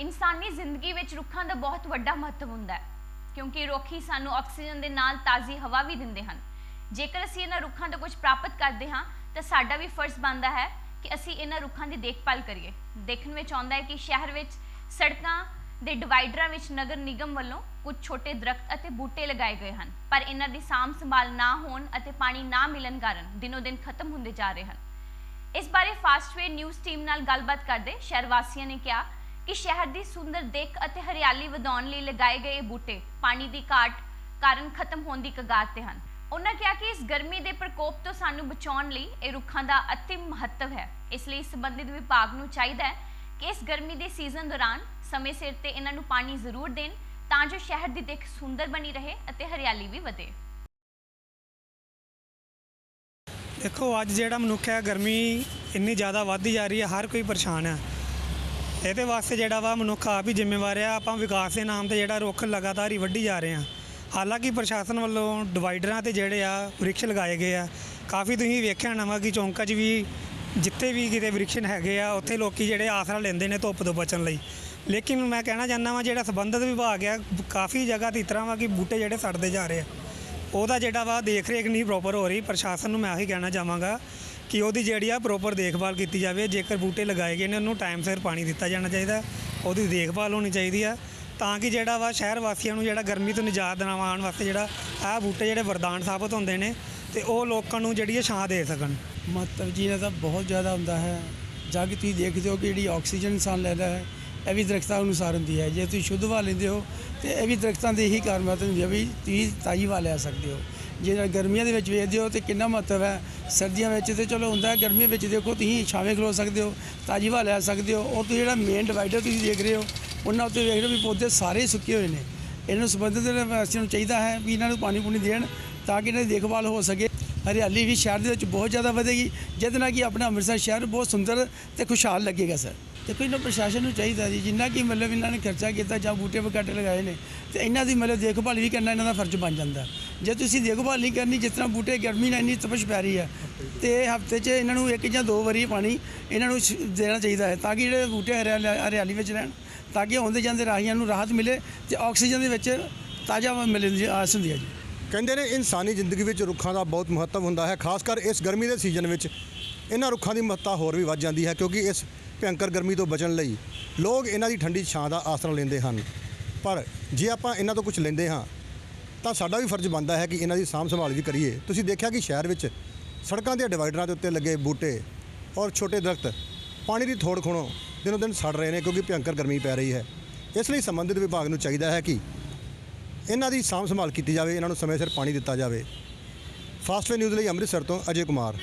ਇਨਸਾਨੀ ਜ਼ਿੰਦਗੀ ਵਿੱਚ ਰੁੱਖਾਂ ਦਾ ਬਹੁਤ ਵੱਡਾ ਮਹੱਤਵ ਹੁੰਦਾ ਹੈ, ਕਿਉਂਕਿ ਰੁੱਖ ਹੀ ਸਾਨੂੰ ਆਕਸੀਜਨ ਦੇ ਨਾਲ ਤਾਜ਼ੀ ਹਵਾ ਵੀ ਦਿੰਦੇ ਹਨ। ਜੇਕਰ ਅਸੀਂ ਇਹਨਾਂ ਰੁੱਖਾਂ ਤੋਂ ਕੁਝ ਪ੍ਰਾਪਤ ਕਰਦੇ ਹਾਂ, ਤਾਂ ਸਾਡਾ ਵੀ ਫਰਜ਼ ਬਣਦਾ ਹੈ ਕਿ ਅਸੀਂ ਇਹਨਾਂ ਰੁੱਖਾਂ ਦੀ ਦੇਖਭਾਲ ਕਰੀਏ। ਦੇਖਣ ਵਿੱਚ ਆਉਂਦਾ ਹੈ ਕਿ ਸ਼ਹਿਰ ਵਿੱਚ ਸੜਕਾਂ ਦੇ ਡਿਵਾਈਡਰਾਂ ਵਿੱਚ ਨਗਰ ਨਿਗਮ ਵੱਲੋਂ ਕੁਝ ਛੋਟੇ ਦਰਖਤ ਅਤੇ ਬੂਟੇ ਲਗਾਏ ਗਏ ਹਨ, ਪਰ ਇਹਨਾਂ ਦੀ ਸਾਂਭ ਸੰਭਾਲ ਨਾ ਹੋਣ ਅਤੇ ਪਾਣੀ ਨਾ ਮਿਲਣ ਕਾਰਨ ਦਿਨੋ ਦਿਨ ਖਤਮ ਹੁੰਦੇ ਜਾ ਰਹੇ ਹਨ। ਇਸ ਬਾਰੇ ਫਾਸਟਵੇ ਨਿਊਜ਼ ਟੀਮ ਨਾਲ ਗੱਲਬਾਤ ਕਰਦੇ ਸ਼ਹਿਰ ਵਾਸੀਆਂ ਨੇ ਕਿਹਾ ਕਿ ਸ਼ਹਿਰ ਦੀ ਸੁੰਦਰ ਦਿੱਖ ਅਤੇ ਹਰਿਆਲੀ ਵਧਾਉਣ ਲਈ ਲਗਾਏ ਗਏ ਬੂਟੇ ਪਾਣੀ ਦੀ ਘਾਟ ਕਾਰਨ ਖਤਮ ਹੋਣ ਦੀ ਕਗਾਰ ਤੇ ਹਨ। ਉਹਨਾਂ ਕਿਹਾ ਕਿ ਇਸ ਗਰਮੀ ਦੇ ਪ੍ਰਕੋਪ ਤੋਂ ਸਾਨੂੰ ਬਚਾਉਣ ਲਈ ਇਹ ਰੁੱਖਾਂ ਦਾ ਅਤਿ ਮਹੱਤਵ ਹੈ। ਇਸ ਲਈ ਸੰਬੰਧਿਤ ਵਿਭਾਗ ਨੂੰ ਚਾਹੀਦਾ ਹੈ ਕਿ ਇਸ ਗਰਮੀ ਦੇ ਸੀਜ਼ਨ ਦੌਰਾਨ ਸਮੇਂ ਸਿਰ ਤੇ ਇਹਨਾਂ ਨੂੰ ਪਾਣੀ ਜ਼ਰੂਰ ਦੇਣ ਤਾਂ ਜੋ ਸ਼ਹਿਰ ਦੀ ਦਿੱਖ ਸੁੰਦਰ ਬਣੀ ਰਹੇ ਅਤੇ ਹਰਿਆਲੀ ਵੀ ਵਧੇ। ਦੇਖੋ, ਅੱਜ ਜਿਹੜਾ ਮਨੁੱਖ ਹੈ, ਗਰਮੀ ਇੰਨੀ ਜ਼ਿਆਦਾ ਵੱਧਦੀ ਜਾ ਰਹੀ ਹੈ, ਹਰ ਕੋਈ ਪਰੇਸ਼ਾਨ ਹੈ। ਇਹਦੇ ਵਾਸਤੇ ਜਿਹੜਾ ਵਾ ਮਨੁੱਖ ਆਪ ਹੀ ਜ਼ਿੰਮੇਵਾਰ ਆ, ਆਪਾਂ ਵਿਕਾਸ ਦੇ ਨਾਮ ਤੇ ਜਿਹੜਾ ਰੁੱਖ ਲਗਾਤਾਰ ਹੀ ਵੱਢੀ ਜਾ ਰਹੇ ਹਾਂ ਹਾਲਾਂਕਿ ਪ੍ਰਸ਼ਾਸਨ ਵੱਲੋਂ ਡਿਵਾਈਡਰਾਂ ਤੇ ਜਿਹੜੇ ਆ ਵ੍ਰਿਕਸ਼ ਲਗਾਏ ਗਏ ਆ। ਕਾਫੀ ਤੁਸੀਂ ਵੇਖਿਆ ਹੋਣਾ ਵਾ ਕਿ ਚੌਂਕਾਂ 'ਚ ਵੀ ਜਿੱਥੇ ਵੀ ਕਿਤੇ ਵ੍ਰਿਕਸ਼ ਹੈਗੇ ਆ, ਉੱਥੇ ਲੋਕੀ ਜਿਹੜੇ ਆਸਰਾ ਲੈਂਦੇ ਨੇ ਧੁੱਪ ਤੋਂ ਬਚਣ ਲਈ। ਲੇਕਿਨ ਮੈਂ ਕਹਿਣਾ ਚਾਹੁੰਦਾ ਵਾਂ, ਜਿਹੜਾ ਸੰਬੰਧਿਤ ਵਿਭਾਗ ਆ, ਕਾਫੀ ਜਗ੍ਹਾ ਤੇ ਇਸ ਤਰ੍ਹਾਂ ਵਾ ਕਿ ਬੂਟੇ ਜਿਹੜੇ ਸੜਦੇ ਜਾ ਰਹੇ ਆ। ਉਹਦਾ ਜਿਹੜਾ ਵਾ ਦੇਖ ਰੇਖ ਨਹੀਂ ਪ੍ਰੋਪਰ ਹੋ ਰਹੀ, ਪ੍ਰਸ਼ਾਸਨ ਨੂੰ ਮੈਂ ਆਹੀ ਕਹਿਣਾ ਚਾਹਾਂਗਾ ਕਿ ਉਹਦੀ ਜਿਹੜੀ ਆ ਪ੍ਰੋਪਰ ਦੇਖਭਾਲ ਕੀਤੀ ਜਾਵੇ। ਜੇਕਰ ਬੂਟੇ ਲਗਾਏ ਗਏ ਨੇ, ਉਹਨੂੰ ਟਾਈਮ ਸਿਰ ਪਾਣੀ ਦਿੱਤਾ ਜਾਣਾ ਚਾਹੀਦਾ ਉਹਦੀ ਦੇਖਭਾਲ ਹੋਣੀ ਚਾਹੀਦੀ ਆ। ਤਾਂ ਕਿ ਜਿਹੜਾ ਵਾ ਸ਼ਹਿਰ ਵਾਸੀਆਂ ਨੂੰ ਜਿਹੜਾ ਗਰਮੀ ਤੋਂ ਨਿਜਾਤ ਦਿਵਾਉਣ ਵਾਸਤੇ ਜਿਹੜਾ ਆਹ ਬੂਟੇ ਜਿਹੜੇ ਵਰਦਾਨ ਸਾਬਤ ਹੁੰਦੇ ਨੇ, ਤੇ ਉਹ ਲੋਕਾਂ ਨੂੰ ਜਿਹੜੀ ਇਹ ਛਾਂ ਦੇ ਸਕਣ। ਮਹੱਤਵ ਜੀ, ਇਹਦਾ ਬਹੁਤ ਜ਼ਿਆਦਾ ਹੁੰਦਾ ਹੈ। ਜਾ ਕੇ ਤੁਸੀਂ ਦੇਖਦੇ ਹੋ ਕਿ ਜਿਹੜੀ ਆਕਸੀਜਨ ਇਨਸਾਨ ਲੈਂਦਾ ਹੈ, ਇਹ ਵੀ ਦਰਖਤਾਂ ਅਨੁਸਾਰ ਹੁੰਦੀ ਹੈ। ਜੇ ਤੁਸੀਂ ਸ਼ੁੱਧ ਹਵਾ ਲੈਂਦੇ ਹੋ, ਤੇ ਇਹ ਵੀ ਦਰਖਤਾਂ ਦੇ ਹੀ ਕਾਰਨ ਮਹੱਤਵ ਹੁੰਦੀ ਹੈ ਵੀ ਤੁਸੀਂ ਤਾਜ਼ੀ ਹਵਾ ਲੈ ਸਕਦੇ ਹੋ। ਜੇ ਗਰਮੀਆਂ ਦੇ ਵਿੱਚ ਵੇਖਦੇ ਹੋ ਤੇ ਕਿੰਨਾ ਮਹੱਤਵ ਹੈ ਸਰਦੀਆਂ ਵਿੱਚ ਤੇ ਚਲੋ ਹੁੰਦਾ ਹੈ, ਗਰਮੀਆਂ ਵਿੱਚ ਦੇਖੋ ਤੁਸੀਂ ਛਾਵੇਂ ਖਲੋ ਸਕਦੇ ਹੋ, ਤਾਜ਼ੀ ਹਵਾ ਲੈ ਸਕਦੇ ਹੋ ਔਰ ਤੁਸੀਂ ਜਿਹੜਾ ਮੇਨ ਡਿਵਾਈਡਰ ਤੁਸੀਂ ਦੇਖ ਰਹੇ ਹੋ, ਉਹਨਾਂ ਉੱਤੇ ਵੇਖ ਰਹੇ ਹੋ ਵੀ ਪੌਦੇ ਸਾਰੇ ਸੁੱਕੇ ਹੋਏ ਨੇ। ਇਹਨਾਂ ਨੂੰ ਸੰਬੰਧਿਤ ਵਾਸੀਆਂ ਨੂੰ ਚਾਹੀਦਾ ਹੈ ਵੀ ਇਹਨਾਂ ਨੂੰ ਪਾਣੀ ਪੂਣੀ ਦੇਣ ਤਾਂ ਕਿ ਇਹਨਾਂ ਦੀ ਦੇਖਭਾਲ ਹੋ ਸਕੇ। ਹਰਿਆਲੀ ਵੀ ਸ਼ਹਿਰ ਦੇ ਵਿੱਚ ਬਹੁਤ ਜ਼ਿਆਦਾ ਵਧੇਗੀ, ਜਿਹਦੇ ਨਾਲ ਕਿ ਆਪਣਾ ਅੰਮ੍ਰਿਤਸਰ ਸ਼ਹਿਰ ਬਹੁਤ ਸੁੰਦਰ ਤੇ ਖੁਸ਼ਹਾਲ ਲੱਗੇਗਾ, ਸਰ। ਦੇਖੋ ਇਹਨਾਂ ਪ੍ਰਸ਼ਾਸਨ ਨੂੰ ਚਾਹੀਦਾ ਜੀ, ਜਿੰਨਾ ਕਿ ਮਤਲਬ ਇਹਨਾਂ ਨੇ ਖਰਚਾ ਕੀਤਾ ਜਾਂ ਬੂਟੇ ਵਗੈਰਾ ਲਗਾਏ ਨੇ, ਤੇ ਇਹਨਾਂ ਦੀ ਮਤਲਬ ਦੇਖਭਾਲ ਵੀ ਕਰਨਾ ਇਹਨਾਂ ਦਾ ਫਰਜ਼ ਬਣ ਜਾਂਦਾ। ਜੇ ਤੁਸੀਂ ਦੇਖਭਾਲ ਨਹੀਂ ਕਰਨੀ, ਜਿਸ ਤਰ੍ਹਾਂ ਬੂਟੇ ਗਰਮੀ ਨਾਲ ਇੰਨੀ ਤਪਸ਼ ਪੈ ਰਹੀ ਹੈ ਤੇ ਹਫ਼ਤੇ 'ਚ ਇਹਨਾਂ ਨੂੰ ਇੱਕ ਜਾਂ ਦੋ ਵਾਰੀ ਪਾਣੀ ਇਹਨਾਂ ਨੂੰ ਦੇਣਾ ਚਾਹੀਦਾ ਹੈ, ਤਾਂ ਕਿ ਜਿਹੜੇ ਬੂਟੇ ਹਰਿਆਲੀ ਹਰਿਆਲੀ ਵਿੱਚ ਰਹਿਣ, ਤਾਂ ਕਿ ਆਉਂਦੇ ਜਾਂਦੇ ਰਾਹੀਆਂ ਨੂੰ ਰਾਹਤ ਮਿਲੇ ਤੇ ਆਕਸੀਜਨ ਦੇ ਵਿੱਚ ਤਾਜ਼ਾ ਹਵਾ ਮਿਲਣ ਦੀ ਆਸ ਹੁੰਦੀ ਹੈ ਜੀ। ਕਹਿੰਦੇ ਨੇ ਇਨਸਾਨੀ ਜ਼ਿੰਦਗੀ ਵਿੱਚ ਰੁੱਖਾਂ ਦਾ ਬਹੁਤ ਮਹੱਤਵ ਹੁੰਦਾ ਹੈ, ਖਾਸ ਕਰ ਇਸ ਗਰਮੀ ਦੇ ਸੀਜ਼ਨ ਵਿੱਚ ਇਹਨਾਂ ਰੁੱਖਾਂ ਦੀ ਮਹੱਤਤਾ ਹੋਰ ਵੀ ਵੱਧ ਜਾਂਦੀ ਹੈ, ਕਿਉਂਕਿ ਇਸ ਭਿਅੰਕਰ ਗਰਮੀ ਤੋਂ ਬਚਣ ਲਈ ਲੋਕ ਇਹਨਾਂ ਦੀ ਠੰਡੀ ਛਾਂ ਦਾ ਆਸਰਾ ਲੈਂਦੇ ਹਨ। ਪਰ ਜੇ ਆਪਾਂ ਇਹਨਾਂ ਤੋਂ ਕੁਝ ਲੈਂਦੇ ਹਾਂ, ਤਾਂ ਸਾਡਾ ਵੀ ਫਰਜ਼ ਬਣਦਾ ਹੈ ਕਿ ਇਹਨਾਂ ਦੀ ਸਾਂਭ ਸੰਭਾਲ ਵੀ ਕਰੀਏ। ਤੁਸੀਂ ਦੇਖਿਆ ਕਿ ਸ਼ਹਿਰ ਵਿੱਚ ਸੜਕਾਂ ਦੇ ਡਿਵਾਈਡਰਾਂ ਦੇ ਉੱਤੇ ਲੱਗੇ ਬੂਟੇ ਔਰ ਛੋਟੇ ਦਰਖਤ ਪਾਣੀ ਦੀ ਥੋੜ ਖੋਣੋਂ ਦਿਨੋ ਦਿਨ ਸੜ ਰਹੇ ਨੇ ਕਿਉਂਕਿ ਭਿਅੰਕਰ ਗਰਮੀ ਪੈ ਰਹੀ ਹੈ। ਇਸ ਲਈ ਸੰਬੰਧਿਤ ਵਿਭਾਗ ਨੂੰ ਚਾਹੀਦਾ ਹੈ ਕਿ ਇਹਨਾਂ ਦੀ ਸਾਂਭ ਸੰਭਾਲ ਕੀਤੀ ਜਾਵੇ, ਇਹਨਾਂ ਨੂੰ ਸਮੇਂ ਸਿਰ ਪਾਣੀ ਦਿੱਤਾ ਜਾਵੇ। ਫਾਸਟਵੇ ਨਿਊਜ਼ ਲਈ ਅੰਮ੍ਰਿਤਸਰ ਤੋਂ ਅਜੇ ਕੁਮਾਰ।